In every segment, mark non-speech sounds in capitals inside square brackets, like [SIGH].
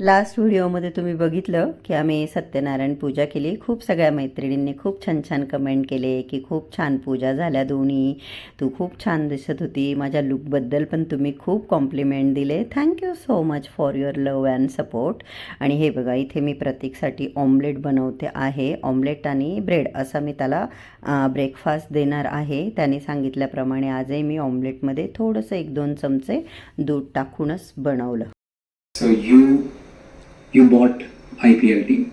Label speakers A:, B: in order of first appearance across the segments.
A: Last व्हिडिओमध्ये तुम्ही बघितलं की आम्ही सत्यनारायण पूजा केली. खूप सगळ्या मैत्रिणींनी खूप छान छान कमेंट केले की खूप छान पूजा झाल्या दोन्ही. तू खूप छान दिसत होती. माझ्या लुकबद्दल पण तुम्ही खूप कॉम्प्लिमेंट दिले. Thank you so much for your love and support आणि हे बघा इथे मी प्रतीकसाठी ऑमलेट बनवते आहे. ऑमलेट आणि ब्रेड असा मी त्याला ब्रेकफास्ट देणार आहे. त्याने सांगितल्याप्रमाणे आजही मी ऑमलेटमध्ये थोडंसं एक दोन चमचे दूध टाकूनच बनवलं.
B: So you you bought IPLT,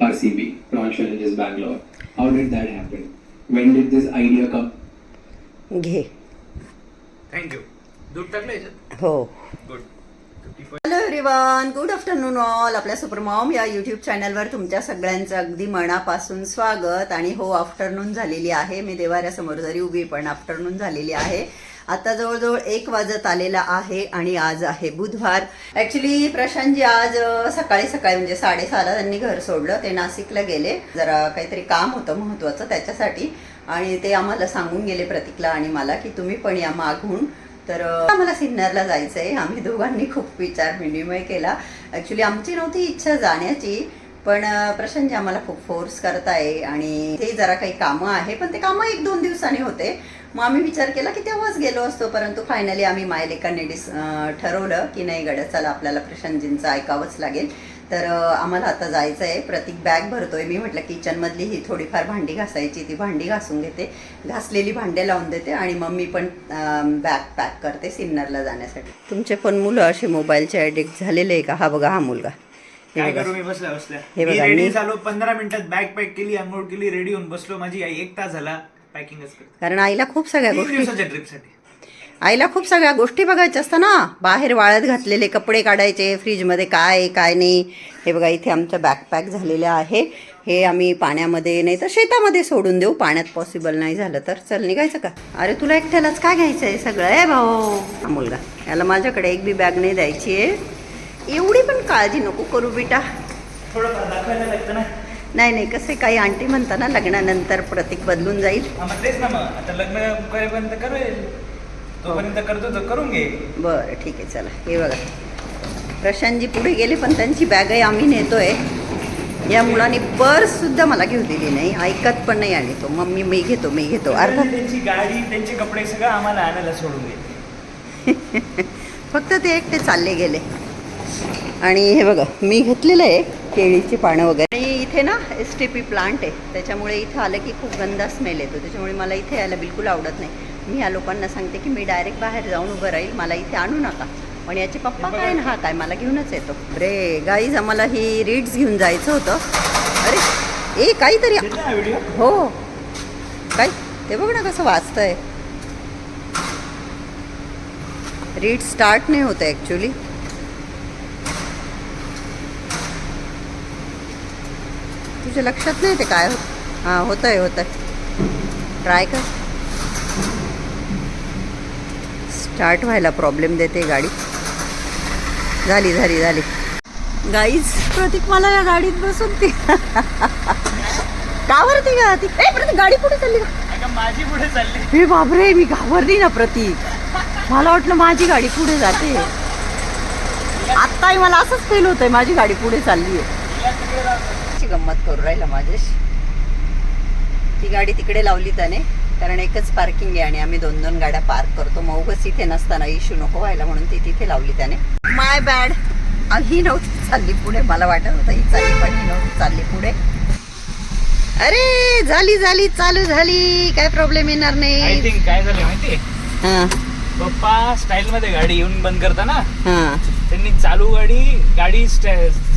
B: RCB, Prawn Challenges Bangalore. How did that happen? When did this idea come?
A: घे.
C: थँक्यू दूध टाकलं याच्यात
A: हो.
C: Good
A: hello everyone good afternoon all आपल्या सुपरमॉम या यूट्यूब चॅनलवर तुमच्या सगळ्यांचं अगदी मनापासून स्वागत. आणि हो आफ्टरनून झालेली आहे. मी देवाऱ्यासमोर जरी उभी पण आफ्टरनून झालेली आहे. आता जवळजवळ एक वाजत आलेला आहे आणि आज आहे बुधवार. ॲक्च्युली प्रशांतजी आज सकाळी सकाळी म्हणजे साडेसहाला त्यांनी घर सोडलं. ते नाशिकला गेले. जरा काहीतरी काम होतं महत्त्वाचं त्याच्यासाठी. आणि ते आम्हाला सांगून गेले प्रतीकला आणि मला की तुम्ही पण या मागून. तर आम्हाला सिन्नरला जायचं आहे आम्ही दोघांनी खूप विचार विनिमय केला. ॲक्च्युली आमची नव्हती इच्छा जाण्याची. पण प्रशांत प्रशांतजी आम्हाला खूप फोर्स करताय. आणि ते जरा काही कामं आहे. पण ते कामं एक दोन दिवसांनी होते. मग आम्ही विचार केला की तेव्हाच गेलो असतो परंतु फायनली आम्ही मायलेकांनी डिस ठरवलं की नाही गड्या चला आपल्याला प्रशांतजींचं ऐकावंच लागेल. तर आम्हाला आता जायचं आहे प्रतीक बॅग भरतोय. मी म्हटलं किचनमधली ही थोडीफार भांडी घासायची. ती भांडी घासून घेते. घासलेली भांडे लावून देते आणि मग मी पण बॅग पॅक करते सिन्नरला जाण्यासाठी. तुमचे पण मुलं असे मोबाईलचे ॲडिक्ट झालेले आहे का? हा बघा हा मुलगा.
C: काय
A: बघा.
C: करू? मी बसल्या बसल्या
A: हे बघा, मी-
C: झालो. पंधरा मिनिटात बॅग पॅक केली आंघोळ केली रेडी होऊन बसलो. माझी आई एक तास झाला. पॅकिंगच करते.
A: कारण आईला खूप सगळ्या
C: तीन
A: गोष्टी
C: दिवसाच्या ट्रिपसाठी
A: आईला खूप सगळ्या गोष्टी बघायच्या असतात ना. बाहेर वाळत घातलेले कपडे काढायचे फ्रीजमध्ये काय आहे काय नाही. हे बघा इथे आमच्या बॅकपॅक झालेल्या आहे. हे आम्ही पाण्यामध्ये नाही तर शेतामध्ये सोडून देऊ. पाण्यात पॉसिबल नाही झालं तर. चल निघायचं का? अरे तुला एकट्यालाच काय घ्यायचं आहे सगळं? आहे भाऊ. हा मुलगा. याला माझ्याकडे एक बी बॅग नाही द्यायची आहे. एवढी पण काळजी नको करू बेटा.
C: थोडं दाखवायला लागतं ना.
A: नाही नाही कसे काही आंटी म्हणता ना लग्नानंतर प्रतीक बदलून जाईल.
C: तेच ना मग. आता लग्न करेपर्यंत करेल. तोपर्यंत करतो तर करून घे.
A: बरं ठीक आहे चला. हे बघा. प्रशांतजी पुढे गेले पण त्यांची बॅगही आम्ही नेतोय. या मुलाने पर्स सुद्धा मला घेऊ दिली नाही. ऐकत पण नाही आणि तो. मम्मी मी घेतो मी घेतो. अर्धा
C: त्यांची गाडी त्यांचे कपडे सगळं आम्हाला आणायला सोडून गेले [LAUGHS]
A: फक्त ते एकटे चालले गेले. आणि हे बघा मी घेतलेलं आहे. केळीची पानं वगैरे. आणि इथे ना एस टी पी प्लांट आहे. त्याच्यामुळे इथं आलं की खूप गंदा स्मेल येतो. त्याच्यामुळे मला इथे यायला बिलकुल आवडत नाही. मी या लोकांना सांगते की मी डायरेक्ट बाहेर जाऊन उभं राहील. मला इथे आणू नका. पण याचे पप्पा काय ना हा काय मला घेऊनच येतो. अरे गाईज आम्हाला ही रीड्स घेऊन जायचं होतं. अरे ए काहीतरी. हो काय ते बघ ना कसं वाचतंय रीड स्टार्ट नाही होत ॲक्च्युली तुझ्या लक्षात नाही ते काय होत? हां होत आहे होत आहे ट्राय कर. स्टार्ट व्हायला प्रॉब्लेम देते गाडी. झाली झाली झाली. गाईज प्रतीक मला या गाडीत बसून ती का बरं ती ए प्रतीक गाडी कुठे चालली
C: माझी पुढे चालली.
A: हे बापरे मी घाबरली ना प्रतीक. मला वाटलं माझी गाडी पुढे जाते. आत्ताही मला असंच फील होतंय माझी गाडी पुढे चालली आहे गंमत करू राहिला माझ्याशी. ती गाडी तिकडे लावली त्याने कारण एकच पार्किंग आहे आणि आम्ही दोन दोन गाड्या पार्क करतो. मग उगाच इथे नसताना इश्यू नको व्हायला म्हणून ती तिथे लावली त्याने. माय बॅड ही नव्हती चालली पुढे. मला वाटत होतं ही चालली पण ही नव्हती चालली पुढे. अरे झाली झाली चालू झाली. काय प्रॉब्लेम येणार
C: आय
A: नाही
C: थिंक काय झालं माहिती?
A: हां.
C: पप्पा स्टाईल मध्ये गाडी येऊन बंद करताना
A: हां.
C: त्यांनी चालू गाडी गाडी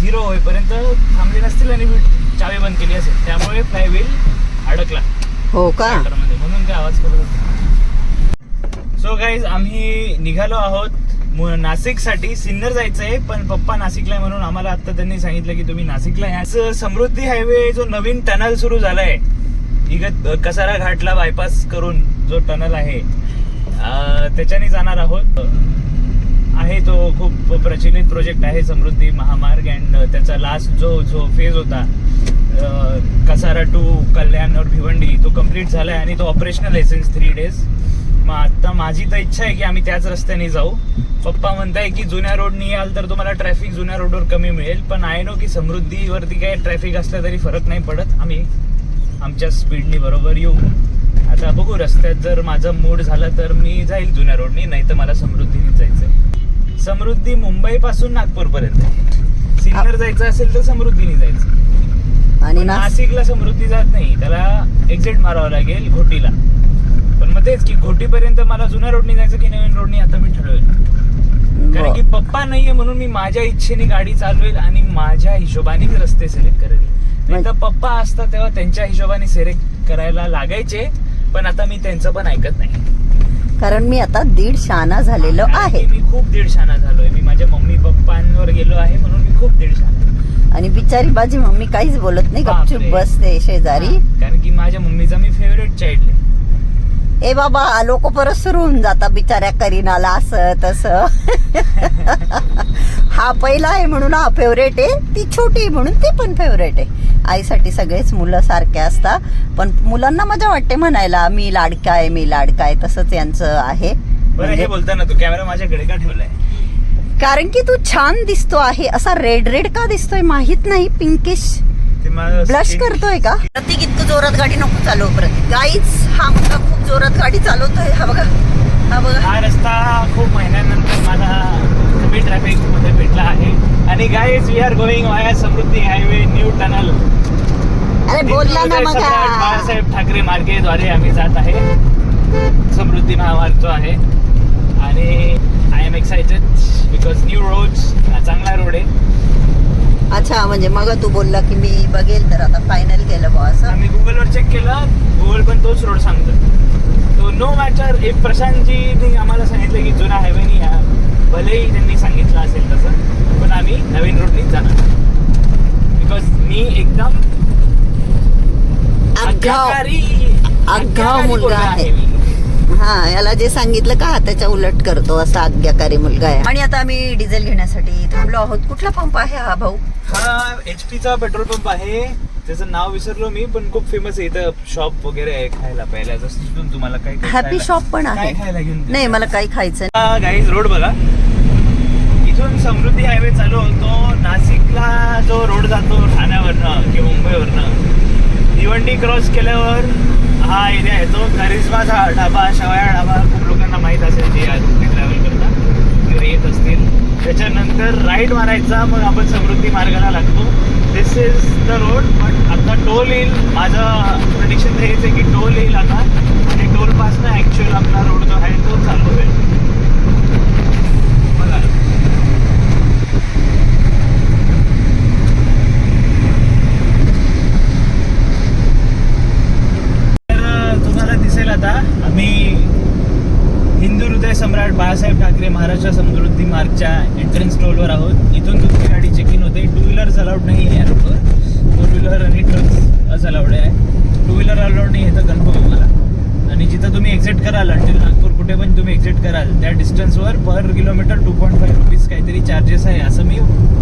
C: झिरो होईपर्यंत थांबली नसतील आणि चावी बंद केली असेल. त्यामुळे फ्लाय व्हील अडकला.
A: हो का?
C: म्हणून ते आवाज करत होते सो गाईज आम्ही निघालो आहोत मु- नाशिकसाठी. सिन्नर जायचंय पण पप्पा नाशिकला आहे म्हणून आम्हाला आता त्यांनी सांगितलं की तुम्ही नाशिकला या. असं समृद्धी हायवे जो नवीन टनल सुरू झालाय इगत कसारा घाटला बायपास करून जो टनल आहे त्याच्याने जाणार आहोत. आहे तो खूप प्रचलित प्रोजेक्ट आहे समृद्धी महामार्ग अँड त्याचा लास्ट जो जो फेज होता कसारा टू कल्याण और भिवंडी तो कंप्लीट आहे आणि तो ऑपरेशनल आहे सिन्स थ्री डेज मग आत्ता माझी तर इच्छा आहे की आम्ही त्याच रस्त्याने जाऊ. पप्पा म्हणताय की जुन्या रोडनी याल तर तुम्हाला ट्रॅफिक जुन्या रोडवर कमी मिळेल पण आय नो की समृद्धीवरती काय ट्रॅफिक असलं तरी फरक नाही पडत. आम्ही आमच्या स्पीडनी बरोबर येऊ. आता बघू रस्त्यात जर माझं मूड झालं तर मी जाईल जुन्या रोडनी नाही तर मला समृद्धीने आहे समृद्धी मुंबई पासून नागपूर पर्यंत सिन्नर जायचं असेल तर समृद्धीने जायचं.
A: आणि
C: नाशिकला समृद्धी जात नाही. त्याला एक्झिट मारावं लागेल घोटीला. पण मग तेच की घोटीपर्यंत मला जुन्या रोडनी जायचं की नवीन रोडनी आता मी ठरवेल. कारण की पप्पा नाहीये म्हणून मी माझ्या इच्छेने गाडी चालवेल आणि माझ्या हिशोबाने मी रस्ते सिलेक्ट करेल. नाही तर पप्पा असतात तेव्हा त्यांच्या हिशोबाने सिलेक्ट करायला लागायचे पण आता मी त्यांचं पण ऐकत नाही.
A: कारण मी आता दीड शाना झालेलो आहे.
C: मी खूप दीड शाना झालोय. मी माझ्या मम्मी पप्पांवर गेलो आहे म्हणून मी खूप दीड शाना
A: आणि बिचारी माझी मम्मी काहीच बोलत नाही. गपचूप. बसते शेजारी.
C: कारण की माझ्या मम्मीचा मी फेवरेट चाइल्ड आहे.
A: ए बाबा लोक परत सुरू होऊन जातात बिचाऱ्या करीनाला असं तसं. [LAUGHS] हा पहिला आहे म्हणून हा फेवरेट आहे. ती छोटी आहे म्हणून ती पण फेवरेट आहे. आईसाठी सगळेच मुलं सारखे असतात. पण मुलांना मजा वाटते म्हणायला मी लाडका आहे मी लाडका आहे. तसंच यांचं आहे.
C: बरं हे
A: म्हणजे-
C: बोलताना तू कॅमेरा माझ्याकडे का ठेवलाय?
A: कारण की तू छान दिसतो आहे. असा रेड रेड का दिसतोय माहीत नाही. पिंकिश ब्लश करतोय का? प्रतीक इतकं जोरात गाडी नको चालव प्रतीक गाईच हा मुलगा खूप जोरात गाडी चालवतोय. हा बघा. हा बघा.
C: हा रस्ता खूप महिन्यानंतर मला कमी ट्रॅफिकमध्ये भेटला आहे. आणि guys we are going via Samruddhi highway new tunnel
A: अरे बोलला ना मग.
C: बाळासाहेब ठाकरे मार्गेद्वारे आम्ही जात आहे. समृद्धी महामार्ग जो आहे. आणि I am excited because new road चांगला रोड आहे.
A: अच्छा म्हणजे मग तू बोलला की मी बघेल तर आता फायनल केलं बुवा असं?
C: आम्ही गुगलवर चेक केलं. गुगल पण तोच रोड सांगतो. तो नो मॅटर एक प्रशांतजी आम्हाला सांगितलं की जुना हायवेनी या भलेही त्यांनी सांगितलं असेल तसं पण आम्ही नवीन रोडनीच जाणार. बिकॉज मी एकदम
A: आगाव
C: आज्ञाकारी
A: मुलगा आहे.
C: मी.
A: हा याला जे सांगितलं का त्याच्या उलट करतो असा आज्ञाकारी मुलगा आहे. आणि आता आम्ही डिझेल घेण्यासाठी थांबलो आहोत. कुठला पंप आहे हा भाऊ?
C: हा एच चा पेट्रोल पंप आहे. त्याचं नाव विसरलो मी पण खूप फेमस आहे. इथं शॉप वगैरे आहे खायला प्यायला. जसं तिथून तुम्हाला काही काही
A: हॅपी
C: खायला-
A: शॉप पण आहे.
C: काय खायला घेऊन देऊ?
A: नाही मला काही खायचं
C: हा गाईज रोड बघा. इथून समृद्धी हायवे चालू होतो. नाशिकला जो रोड जातो ठाण्यावरनं किंवा मुंबईवरनं. भिवंडी क्रॉस केल्यावर हा एरिया येतो. करिश्मा ढा- ढाबा शवाया ढाबा खूप लोकांना माहीत असेल जे या ट्रॅव्हल करता किंवा येत असतील. त्याच्यानंतर राईट मारायचा मग आपण समृद्धी मार्गाला लागतो. This is the road but आता टोल येईल. माझं प्रडिक्शन हेच आहे की टोल येईल आता. आणि टोल पासनं ॲक्च्युअल आपला रोड जो आहे तो चालू होईल बघा तर अ, तुम्हाला दिसेल आता आम्ही हिंदू हृदय सम्राट बाळासाहेब ठाकरे महाराष्ट्र समृद्धी मार्गच्या एंट्रन्स टोलवर आहोत इथून तुमची गाडी चेक इन होते टू व्हीलर्स अलाउड नाही आहे या रोडवर फोर व्हीलर आणि ट्रक्स अलाउड आहे टू व्हीलर अलाउड नाही आहे तर कन्फर्म आहे मला आणि जिथं तुम्ही एक्झिट कराल अंटील नागपूर कुठे पण तुम्ही एक्झिट कराल त्या डिस्टन्सवर per kilometre two point five rupees काहीतरी चार्जेस आहे असं मी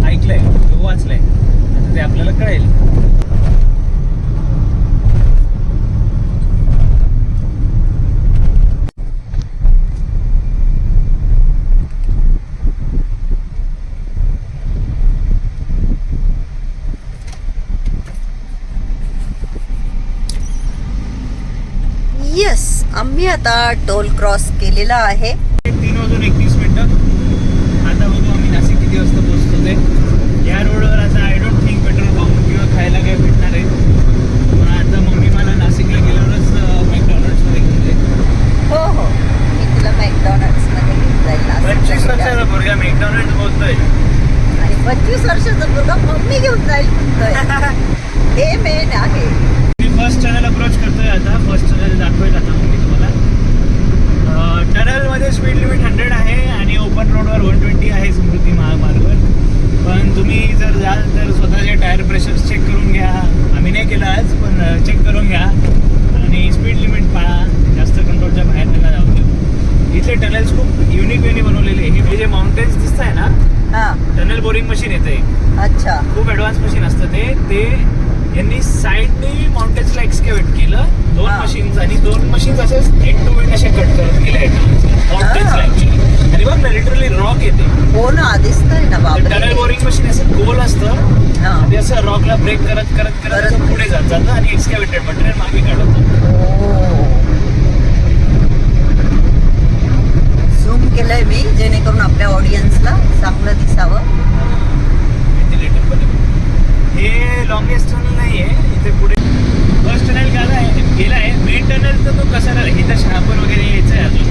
C: ऐकलंय वाचलंय. आता ते आपल्याला कळेल.
A: येस आम्ही आता टोल क्रॉस केलेला आहे.
C: तीन वाजून एकतीस मिनिटं आता बघू आम्ही नाशिक किती वाजता पोहोचतो ते या रोडवर आता I don't think petrol pump किंवा खायला काय भेटणार आहे पण आता मम्मी मला नाशिकला गेल्यावरच मॅकडॉनल्ड्समध्ये घेऊन जाईल
A: हो हो मी तुला मॅकडॉनल्ड्समध्ये घेऊन जाईल
C: पंचवीस
A: नाशिकला
C: वर्षाचा मुलगा बोलतोय
A: आणि पंचवीस वर्षाचा मुलगा मम्मी घेऊन जाईल म्हणतोय. [LAUGHS] हे मेन आहे.
C: मी फर्स्ट टनल अप्रोच करतोय आता. फर्स्ट टनल दाखवेल आता मी तुम्हाला. टनलमध्ये स्पीड लिमिट हंड्रेड आहे आणि ओपन रोडवर वन ट्वेंटी आहे समृद्धी महामार्गवर पण तुम्ही जर जाल तर स्वतःचे टायर प्रेशर्स चेक करून घ्या. आम्ही नाही केलं आज पण चेक करून घ्या. आणि स्पीड लिमिट पाळा. जास्त कंट्रोलच्या बाहेर नका जाऊ. इथले टनल्स खूप युनिक वेनी बनवलेले. हे जे माउंटेन्स दिसत आहे ना
A: हा.
C: टनल बोरिंग मशीन येते.
A: अच्छा.
C: खूप ॲडव्हान्स मशीन असतं ते. ते यांनी साईडने माउंटेन्सला एक्सकेवेट केलं. दोन. मशीन्स आणि दोन मशीन्स असे एंड टू एंड असे कट करत गेले माउंटेन्सला. ऍक्च्युली आणि बघ ना लिटरली रॉक येते.
A: हो ना दिसतंय ना
C: टनल बोरिंग मशीन असं गोल असतं.
A: हा.
C: ते असं रॉकला ब्रेक करत करत करत पुढे जात जातं आणि एक्सकेवेटेड मटेरियल मागे काढत
A: केलं केलंय मी जेणेकरून आपल्या ऑडियन्सला चांगलं दिसावं.
C: हे लॉंगेस्ट टनल नाही आहे इथे पुढे. फर्स्ट टनल गेला आहे गेला आहे. मेन टनल तर तो कसारा इथं शहापूर वगैरे यायचं आहे अजून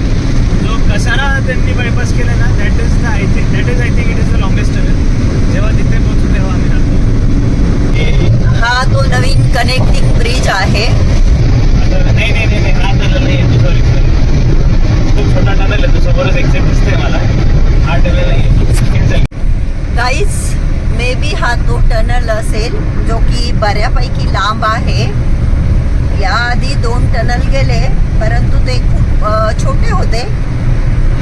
C: जो कसारा त्यांनी बायपास केला ना that is the I think that is I think it is the longest tunnel जेव्हा तिथे पोहोचू तेव्हा आम्ही राहतो हे
A: हा तो नवीन कनेक्टिंग ब्रिज आहे
C: आता नाही नाही नाही नाही, हा टनल नाही आहे सॉरी सॉरी खूप छोटा टनल आहे तो समोरच एक्झॅक्ट दिसतंय मला हा टनल नाही आहे
A: गाईज मे बी हा तो टनल असेल जो की बऱ्यापैकी लांब आहे. याआधी दोन टनल गेले परंतु ते खूप छोटे होते.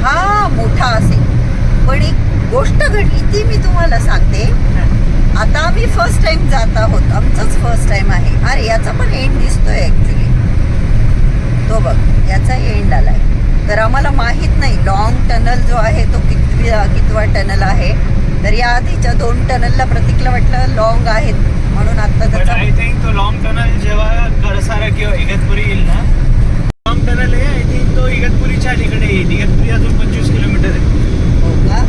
A: हा मोठा असेल. पण एक गोष्ट घडली ती मी तुम्हाला सांगते. आता आम्ही फर्स्ट टाइम जात आहोत. आमचंच फर्स्ट टाइम आहे. अरे याचा पण एंड दिसतोय ॲक्च्युली तो बघ याचा एंड आलाय. तर आम्हाला माहीत नाही लॉंग टनल जो आहे तो कितवी कितवा टनल आहे. तर या आधीच्या दोन टनलला प्रतीकला वाटलं लॉंग आहेत. म्हणून आता
C: बट
A: त्याचा
C: आय थिंक तो लॉंग टनल जेव्हा कळसारा किंवा इगतपुरी येईल ना लॉंग टनल आहे आय थिंक तो इगतपुरीच्या अलीकडे येईल. इगतपुरी अजून पंचवीस किलोमीटर आहे.
A: हो का?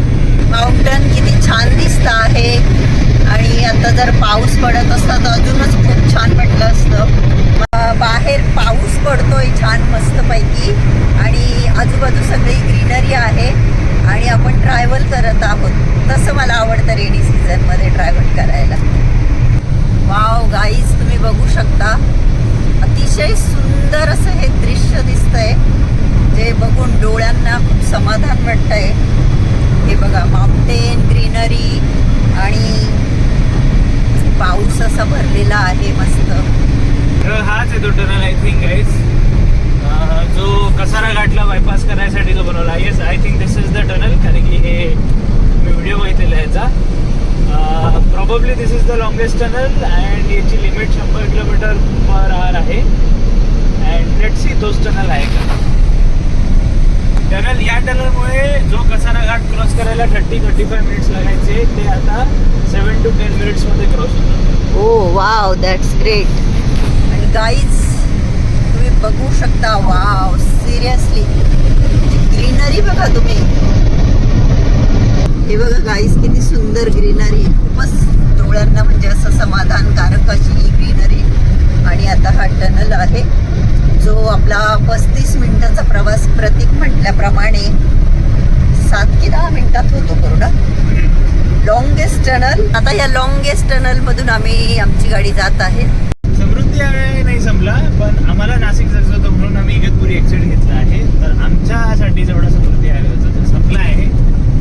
A: माउंटन किती छान दिसतं आहे. आणि आता जर पाऊस पडत असता तर अजूनच खूप छान वाटलं असतं अं, बाहेर पाऊस पडतोय छान मस्तपैकी आणि आजूबाजू सगळी ग्रीनरी आहे आणि आपण ट्रॅव्हल करत आहोत तसं मला आवडतं रेनी सीझनमध्ये ट्रॅव्हल करायला वाव गाईज तुम्ही बघू शकता अतिशय सुंदर असं हे दृश्य दिसतंय जे बघून डोळ्यांना खूप समाधान वाटतंय हे बघा माउंटेन ग्रीनरी आणि पाऊस असा भरलेला आहे मस्त
C: तर हाच आहे तो टनल आय थिंक गाईज जो कसारा घाटला बायपास तो बनवला. Yes I think this is the tunnel कारण की हे मी व्हिडिओ बघितलेला लिहायचा याचा. This is the longest tunnel and याची लिमिट शंभर किलोमीटर पर आर आहे. अँड लेट सी तोच टनल आहे का? टनल या टनलमुळे जो कसारा घाट क्रॉस करायला थर्टी थर्टी फाय मिनिट्स लागायचे ते आता सेवन टू टेन मिनिट्समध्ये क्रॉस होतात
A: ओ वाव दॅट्स ग्रेट आणि गाईज तुम्ही बघू शकता वाव सिरियसली ग्रीनरी बघा तुम्ही. हे बघा गाईस किती सुंदर ग्रीनरी. खूपच डोळ्यांना म्हणजे असं समाधानकारक अशी ही ग्रीनरी. आणि आता हा टनल आहे. जो आपला पस्तीस मिनिटाचा प्रवास प्रतीक म्हटल्याप्रमाणे सात की दहा मिनिटात होतो पूर्ण. लॉंगेस्ट टनल आता या लॉंगेस्ट टनल मधून आम्ही आमची गाडी जात आहे.
C: समृद्धी आहे पण आम्हाला नाशिक जायचं होतं म्हणून आम्ही इगतपुरी एक्सिट घेतला आहे. तर आमच्यासाठी जेवढा समृद्धी आहे तो संपला आहे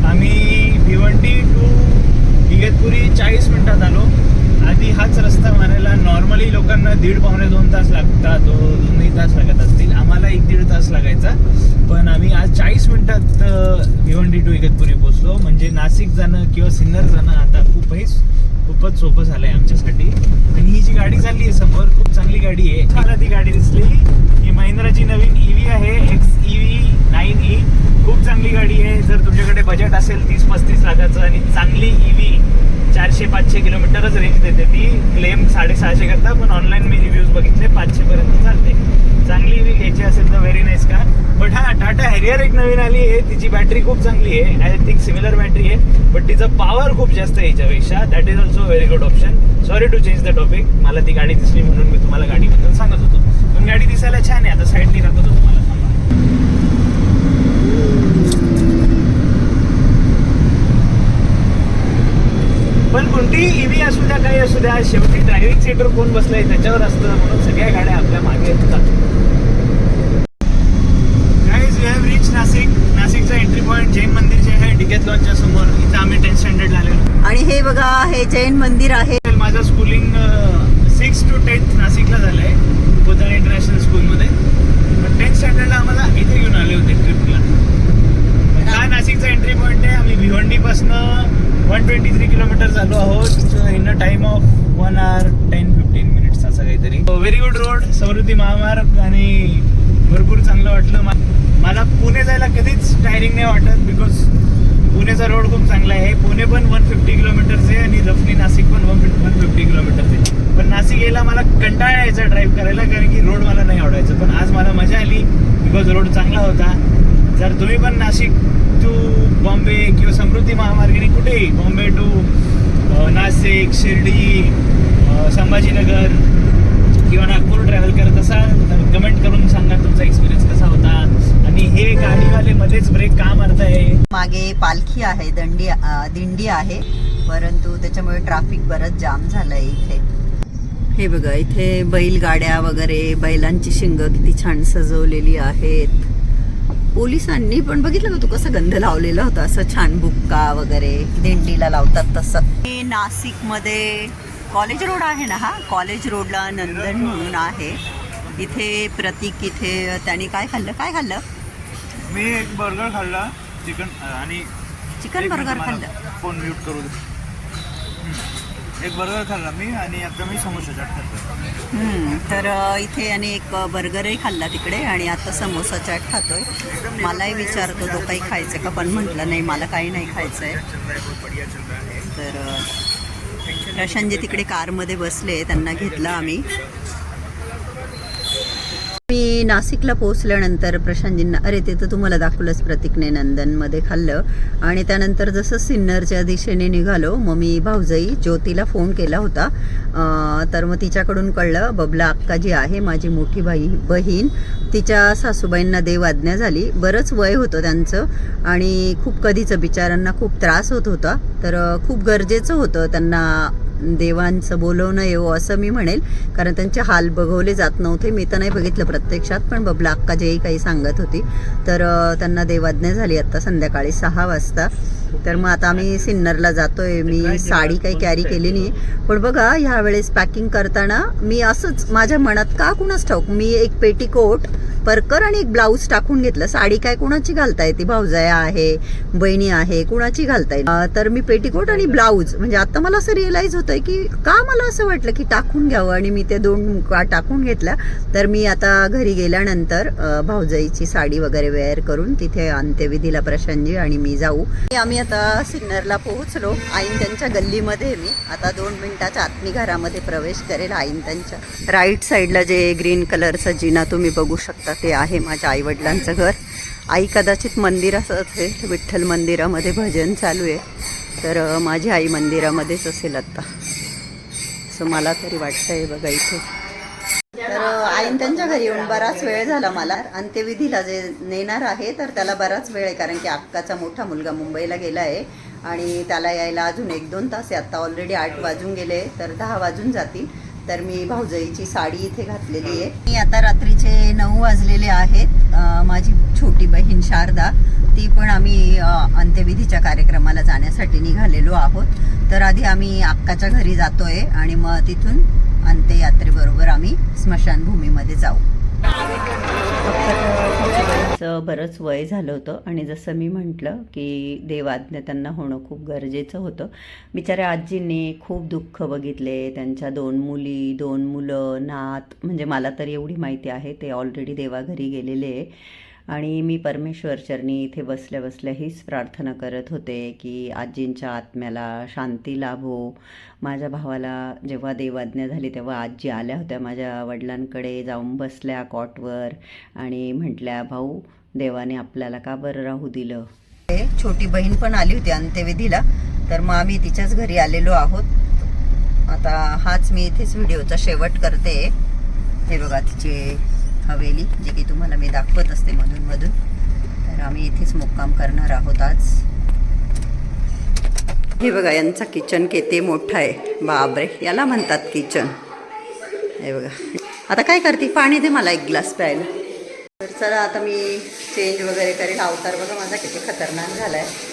C: आम्ही भिवंडी टू इगतपुरी चाळीस मिनिटात आलो. आधी हाच रस्ता मारायला नॉर्मली लोकांना दीड पावणे दोन तास लागतात दो दोनही तास लागत असतील. आम्हाला एक दीड तास लागायचा. पण आम्ही आज चाळीस मिनिटात भिवंडी टू इगतपुरी पोहोचलो. म्हणजे नाशिक जाणं किंवा सिन्नर जाणं आता खूपही खूपच सोपं झालंय आमच्यासाठी. आणि ही जी गाडी चालली आहे समोर खूप चांगली गाडी आहे. मला ती गाडी दिसली. ही महिंद्राची नवीन ईव्ही आहे एक्स ईव्ही नाईन ई खूप चांगली गाडी आहे. जर तुमच्याकडे बजेट असेल तीस पस्तीस लाखाचं आणि चांगली ईव्ही चारशे पाचशे किलोमीटरच रेंज देते ती. क्लेम साडेसहाशे करता पण ऑनलाईन मी रिव्ह्यूज बघितले पाचशे पर्यंत चालते. चांगली ईव्ही घ्यायची असेल तर व्हेरी नाईस का बट हा टाटा हॅरियर एक नवीन आली आहे. तिची बॅटरी खूप चांगली आहे. आय थिंक सिमिलर बॅटरी आहे बट तिचं पॉवर खूप जास्त आहे याच्यापेक्षा. That is also very good option sorry to change the topic मला ती गाडी दिसली म्हणून मी तुम्हाला गाडीबद्दल सांगत होतो. पण गाडी दिसायला छान आहे. आता साईडनी दाखवतो तुम्हाला. पण कोणतीही ईव्ही असू द्या काही असू द्या शेवटी ड्रायव्हिंग सीटवर कोण बसलाय त्याच्यावर असतं. म्हणून सगळ्या गाड्या आपल्या मागे येतात guys we have reach Nashik नाशिकचा एंट्री पॉईंट जैन मंदिर जे आहे डिकेत लॉनच्या समोर इथं आम्ही टेन्थ स्टँडर्डला आलेलो
A: आणि हे बघा हे जैन मंदिर आहे.
C: माझं स्कूलिंग सिक्स टू टेन्थ नाशिकला झालं आहे पोताना इंटरनॅशनल स्कूलमध्ये पण टेन्थ स्टँडर्डला आम्हाला इथे घेऊन आले होते ट्रिपला हा नाशिकचा एंट्री पॉइंट आहे आम्ही भिवंडी पासन वन ट्वेंटी थ्री किलोमीटर झालो आहोत in a time of one hour ten fifteen minutes असं काहीतरी. व्हेरी गुड रोड समृद्धी महामार्ग आणि भरपूर चांगलं वाटलं. मला पुणे जायला कधीच टायरिंग नाही वाटत बिकॉज पुणेचा रोड खूप चांगला आहे. पुणे पण वन फिफ्टी किलोमीटरचे आहे आणि रफली नाशिक पण वन वन फिफ्टी किलोमीटरचे. आहे पण नाशिक यायला मला कंटाळा यायचा ड्राईव्ह करायला कारण की रोड मला नाही आवडायचं. पण आज मला मजा आली. बिकॉज रोड चांगला होता. जर तुम्ही पण नाशिक टू बॉम्बे किंवा समृद्धी महामार्गाने कुठेही बॉम्बे टू नाशिक शिर्डी संभाजीनगर किंवा नागपूर ट्रॅव्हल करत असाल तर कमेंट करून सांगा तुमचा एक्सपिरियन्स कसा होता. आणि हे गाडीवाले मध्येच ब्रेक का मारताय?
A: मागे पालखी आहे दंडी दिंडी आहे. परंतु त्याच्यामुळे ट्रॅफिक बरंच जाम झालंय इथे. हे बघा इथे बैलगाड्या वगैरे बैलांची शिंग किती छान सजवलेली आहेत. पोलिसांनी पण बघितलं का तू कसं गंध लावलेला होता असं छान बुक्का वगैरे दिंडीला लावतात तसं. हे नाशिकमध्ये कॉलेज रोड आहे ना हा? कॉलेज रोडला नंदन म्हणून आहे. इथे प्रतीक इथे त्याने काय खाल्लं? काय खाल्लं?
C: मी एक बर्गर खाल्ला चिकन आणि
A: चिकन बर्गर खाल्लं.
C: फोन म्यूट करू दे. एक बर्गर खाल्ला मी आणि आता मी समोसा चाट खातो
A: हम्म, तर अ, इथे आणि एक बर्गरही खाल्ला तिकडे आणि आता समोसा चाट खातोय. मलाही विचारतो तो काही खायचं का? पण म्हटलं नाही मला काही नाही खायचं आहे तर अ, प्रशांतजी तिकडे कारमध्ये बसले त्यांना घेतलं आम्ही. मी नाशिकला पोहोचल्यानंतर प्रशांतजींना अरे ते तर तुम्हाला दाखवलंच प्रतीकने नंदनमध्ये खाल्लं. आणि त्यानंतर जसं सिन्नरच्या दिशेने निघालो मग मी भाऊजाई ज्योतीला फोन केला होता. तर मग तिच्याकडून कळलं बबला अक्का जी आहे माझी मोठी बाई बहीण. तिच्या सासूबाईंना देव आज्ञा झाली. बरंच वय होतं त्यांचं आणि खूप कधीचं बिचारांना खूप त्रास होत होता. तर खूप गरजेचं होतं त्यांना देवांचं बोलवणं येऊ असं मी म्हणेल. कारण त्यांचे हाल बघवले जात नव्हते. मी तर नाही बघितलं प्रत्यक्षात पण बबला अक्का जेही काही सांगत होती. तर त्यांना देवाज्ञा झाली आत्ता संध्याकाळी सहा वाजता. तर मग आता आम्ही सिन्नरला जातोय. मी साडी काही कॅरी केली नाही. पण बघा ह्या वेळेस पॅकिंग करताना मी असंच माझ्या मनात का कुणाच ठाऊक? मी एक पेटीकोट परकर आणि एक ब्लाऊज टाकून घेतलं. साडी काय कोणाची घालता येते? भाऊजाया आहे बहिणी आहे कुणाची घालता येईल तर मी पेटीकोट आणि ब्लाऊज म्हणजे आता मला असं रिअलाईज होतंय की का मला असं वाटलं की टाकून घ्यावं आणि मी ते दोन का टाकून घेतल्या. तर मी आता घरी गेल्यानंतर भाऊजाईची साडी वगैरे वेअर करून तिथे अंत्यविधीला प्रशांतजी आणि मी जाऊ. आम्ही आता सिन्नरला पोहोचलो. आईन त्यांच्या गल्लीमध्ये मी. आता दोन मिनिटाच्या आत मी घरामध्ये प्रवेश करेल आईन त्यांच्या. राईट साईडला जे ग्रीन कलरचा जिना तुम्ही बघू शकता. ते आहे माझ्या आईवडिलांचं घर. आई कदाचित मंदिरात असेल विठ्ठल मंदिरामध्ये भजन चालू आहे. तर माझी आई मंदिरामध्येच असेल आत्ता असं मला तरी वाटतंय बघा इथे. तर आईन त्यांच्या घरी येऊन बराच वेळ झाला मला. अंत्यविधीला जे नेणार आहे तर त्याला बराच वेळ आहे. कारण की अक्काचा मोठा मुलगा मुंबईला गेला आहे. आणि त्याला यायला अजून एक दोन तास आहे. आत्ता ऑलरेडी आठ वाजून गेले तर दहा वाजून जातील. तर मी भाऊजाईची साडी इथे घातलेली आहे. मी आता रात्रीचे नऊ वाजलेले आहेत. माझी छोटी बहीण शारदा ती पण आम्ही अंत्यविधीच्या कार्यक्रमाला जाण्यासाठी निघालेलो आहोत. तर आधी आम्ही अक्काच्या घरी जातोय आणि मग तिथून अंत्ययात्रेबरोबर आम्ही स्मशानभूमीमध्ये जाऊ. बरंच वय झालं होतं. आणि जसं मी म्हटलं की देवाज्ञ त्यांना होणं खूप गरजेचं होतं. बिचाऱ्या आजींनी खूप दुःख बघितले. त्यांच्या दोन मुली दोन मुलं नात म्हणजे मला तर एवढी माहिती आहे ते ऑलरेडी देवाघरी गेलेले आहे. आणि मी परमेश्वरचरणी इथे बसल्या बसल्या हीच प्रार्थना करत होते की आजींच्या आत्म्याला शांती लाभो. माझ्या भावाला जेव्हा देवाज्ञा झाली तेव्हा आजी आल्या होत्या माझ्या वडिलांकडे जाऊन बसल्या कॉटवर आणि म्हटल्या भाऊ देवाने आपल्याला का बरं राहू दिलं? छोटी बहीण पण आली होती अंत्यविधीला तर मग आम्ही तिच्याच घरी आलेलो आहोत. आता हाच मी इथेच व्हिडिओचा शेवट करते. हे बघा तिची हवेली जे की तुम्हाला मी दाखवत असते मधून मधून. तर आम्ही इथेच मुक्काम करणार आहोत आज. हे बघा यांचा किचन किती मोठा आहे. बापरे याला म्हणतात किचन. हे बघा. आता काय करते? पाणी दे मला एक ग्लास प्यायला. तर चला आता मी चेंज वगैरे करेल. अवतार बघा माझा किती खतरनाक झाला आहे